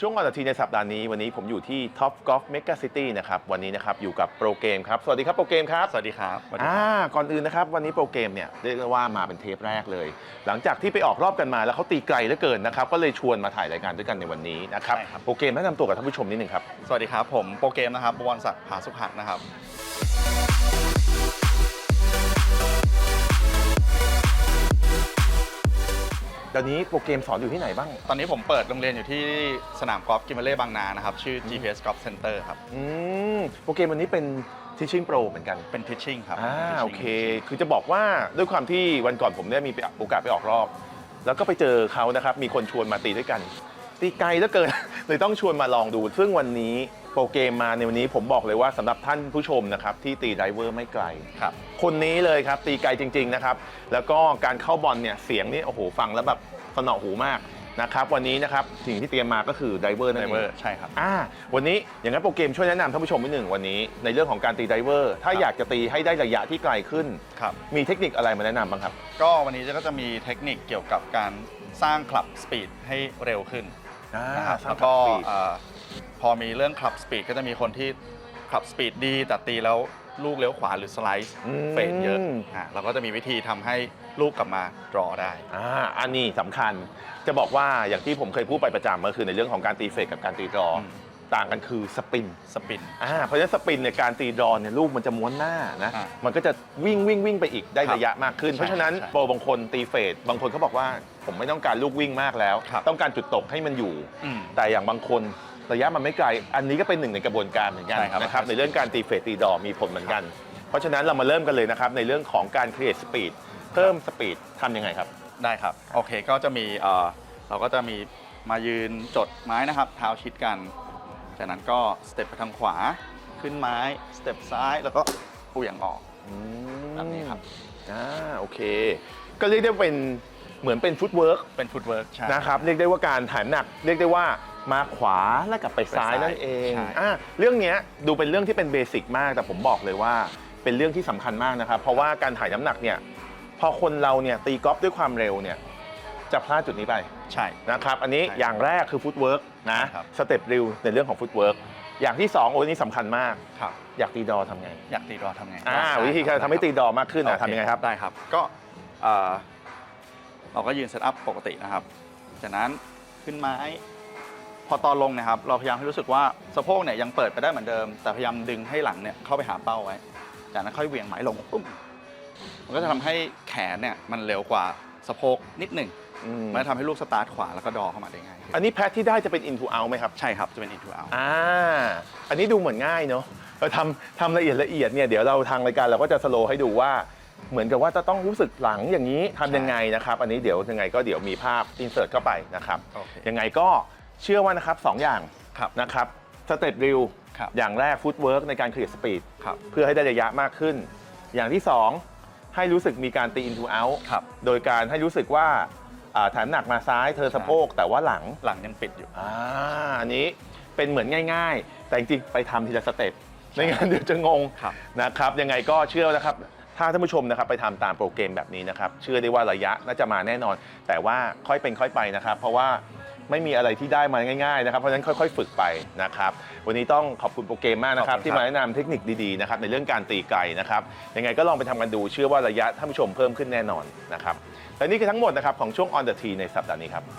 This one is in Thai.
ช่วงวันอาทิตย์ในสัปดาห์นี้วันนี้ผมอยู่ที่ Top Golf Mega City นะครับวันนี้นะครับอยู่กับโปรเกมครับ สวัสดีครับโปรเกมครับสวัสดีครับสวัสดีอ่าครับก่อนอื่นนะครับวันนี้โปรเกมเนี่ยเรียกได้ว่ามาเป็นเทปแรกเลย หลังจากที่ไปออกรอบกันมาแล้วเขาตีไกลเหลือเกินนะครับก็เลยชวนมาถ่ายรายการด้วยกันในวันนี้นะครับใช่ครับโปรเกมแนะนำตัวกับท่านผู้ชมนิดนึงครับสวัสดีครับผมโปรเกมนะครับบวรศักดิ์ผาสุขหักนะครับ ตอนนี้โปรเกมสอนอยู่ที่ไหนบ้าง ตอนนี้ผมเปิดโรงเรียนอยู่ที่สนามกอล์ฟกิมเบเล่บางนานะครับ ชื่อ GPS Golf Center ครับ อืมโปรเกมวันนี้เป็น Teaching Pro เหมือนกัน เป็น teaching ครับ อ่า teaching โอเค คือจะบอกว่าด้วยความที่วันก่อนผมได้มีโอกาสไปออกรอบ แล้วก็ไปเจอเขานะครับ มีคนชวนมาตีด้วยกัน ตีไกลเหลือเกิน เลยต้องชวนมาลองดู ซึ่งวันนี้ โปรเกมมาในวันนี้ผมบอกเลยว่าสำหรับท่านผู้ชมนะครับที่ตีไดเวอร์ไม่ไกล ครับ คนนี้เลยครับตีไกลจริง ๆ นะครับ แล้วก็การเข้าบอลเนี่ยเสียงนี่โอ้โหฟังแล้วแบบสนอหูมากนะครับวันนี้นะครับสิ่งที่เตรียมมาก็คือไดเวอร์นั่นไดเอเวองร์ใช่ครับ อ่าวันนี้อย่างนั้นโปรเกมช่วยแนะนำท่านผู้ชมนิดหนึ่งวันนี้ ในเรื่องของการตีไดเวอร์ ถ้าครับ อยากจะตีให้ได้ระยะที่ไกลขึ้น ครับ มีเทคนิคอะไรมาแนะนำบ้างครับ ก็วันนี้ก็จะมีเทคนิคเกี่ยวกับการสร้างคลับสปีดให้เร็วขึ้นนะครับสร้างแล้วก็ club speed เอ่อพ อมีเรื่องคลับสปีดก็จะมีคนที่คลับสปีดดี แต่ตีแล้วลูกเลี้ยวขวาหรือสไลด์อืม เฟดเยอะอะเราก็จะมีวิธีทำให้ลูกกลับมา draw ได้ อ่าอันนี้สำคัญจะบอกว่าอย่างที่ผมเคยพูดไปประจำก็คือในเรื่องของการตีเฟกกับการตีดรออม ต่างกันคือสปินสปิน อ่าเพราะฉะนั้นสปินในการตีดรอเนี่ยลูกมันจะม้วนหน้านะอ่ามันก็จะวิ่งวิ่งวิ่งไปอีกได้ครับระยะมากขึ้น ใช่เพราะฉะนั้นใช่โปรบางคนตีเฟดบางคนเขาบอกว่าผมไม่ต้องการลูกวิ่งมากแล้ว ครับต้องการจุดตกให้มันอยู่ อืม แต่อย่างบางคน ระยะมันไม่ไกล อันนี้ก็เป็นหนึ่งในกระบวนการเหมือนกันใช่ครับ นะครับ ในเรื่องการตีเฟดตีดรอมีผลเหมือนกัน เพราะฉะนั้นเรามาเริ่มกันเลยนะครับ ในเรื่องของการ create speed เพิ่มสปีดทำยังไงครับ ได้ครับ โอเคก็จะมีเอ่อเราก็จะมีมายืนจดไม้นะครับเท้าชิดกัน จากนั้นก็สเต็ปไปทางขวาขึ้นไม้สเต็ปซ้ายแล้วก็เหวี่ยงออก แบบนี้ครับ อ่าโอเค ก็เรียกได้เป็นเหมือนเป็นฟุตเวิร์กเป็นฟุตเวิร์กใช่ นะครับ เรียกได้ว่าการถ่ายน้ำหนัก เรียกได้ว่า มาขวาแล้วกลับไปซ้ายไปซ้ายนั่นเองใช่ อ่าเรื่องเนี้ยดูเป็นเรื่องที่เป็นเบสิกมาก แต่ผมบอกเลยว่าเป็นเรื่องที่สำคัญมากนะครับ เพราะว่าการถ่ายน้ำหนักเนี่ยพอคนเราเนี่ยตีกอล์ฟด้วยความเร็วเนี่ยจะพลาดจุดนี้ไป ใช่ นะครับ อันนี้ใช่อย่างแรกคือฟุตเวิร์กนะใช่ครับ สเต็ปริวในเรื่องของฟุตเวิร์กอย่างที่สองโอ้ยนี่สำคัญมาก ครับ อยากตีดอทำไง อยากตีดรอทำไงอ่าได้วิธีการครับทำให้ตีดอมากขึ้นนะโอเคทำยังไงครับ ได้ครับ ก็เอ่อเราก็ยืนเซตอัพปกตินะครับ จากนั้นขึ้นไม้ พอตอนลงเนะครับเราพยายามให้รู้สึกว่าสะโพกเนี่ยยังเปิดไปได้เหมือนเดิม แต่พยายามดึงให้หลังเนี่ยเข้าไปหาเป้าไว้ จากนั้นค่อยเหวี่ยงไม้ลงปุ๊บมันก็จะทำให้แขนเนี่ยมันเร็วกว่าสะโพกนิดหนึ่งอืมมันจะทำให้ลูกสตาร์ทขวาแล้วก็ดอเข้ามาได้ง่ายขึ้นอันนี้แพทที่ได้จะเป็น into out ไหมครับ ใช่ครับ จะเป็น into out อ่าอันนี้ดูเหมือนง่ายเนาะเราทำทำละเอียดละเอียดเนี่ยเดี๋ยวเราทางรายการเราก็จะสโลว์ให้ดูว่าเหมือนกับว่าจะต้องรู้สึกหลังอย่างนี้ทำยังไงนะครับ อันนี้เดี๋ยวยังไงก็เดี๋ยวมีภาพอินเสิร์ตเข้าไปนะครับโอเคยังไงก็ เชื่อว่านะครับสองอย่างครับนะครับสเต็ปริวครับอย่างแรกฟุตเวิร์กในการเคลียร์สปีดครับเพื่อให้ได้ระยะมากขึ้น อย่างที่สองให้รู้สึกมีการตี into out ครับโดยการให้รู้สึกว่าอ่าฐานหนักมาซ้ายเธอสะโพกแต่ว่าหลังหลังยังปิดอยู่ อ่าอันนี้เป็นเหมือนง่าย ๆ แต่จริงๆไปทำทีละสเต็ปไม่งั้นเดี๋ยวจะงงครับ นะครับ ยังไงก็เชื่อนะครับ ถ้าท่านผู้ชมนะครับไปทำตามโปรแกรมแบบนี้นะครับ เชื่อได้ว่าระยะน่าจะมาแน่นอน แต่ว่าค่อยเป็นค่อยไปนะครับ เพราะว่า ไม่มีอะไรที่ได้มาง่ายๆนะครับเพราะฉะนั้นค่อย ๆ ฝึกไปนะครับวันนี้ต้องขอบคุณโปรแกรมมากนะครับขอบคุณครับ ที่มาแนะนำเทคนิคดีๆนะครับในเรื่องการตีไกลนะครับยังไงก็ลองไปทำกันดูเชื่อว่าระยะท่านผู้ชมเพิ่มขึ้นแน่นอนนะครับและนี่คือทั้งหมดนะครับของช่วง On the Tee ในสัปดาห์นี้ครับ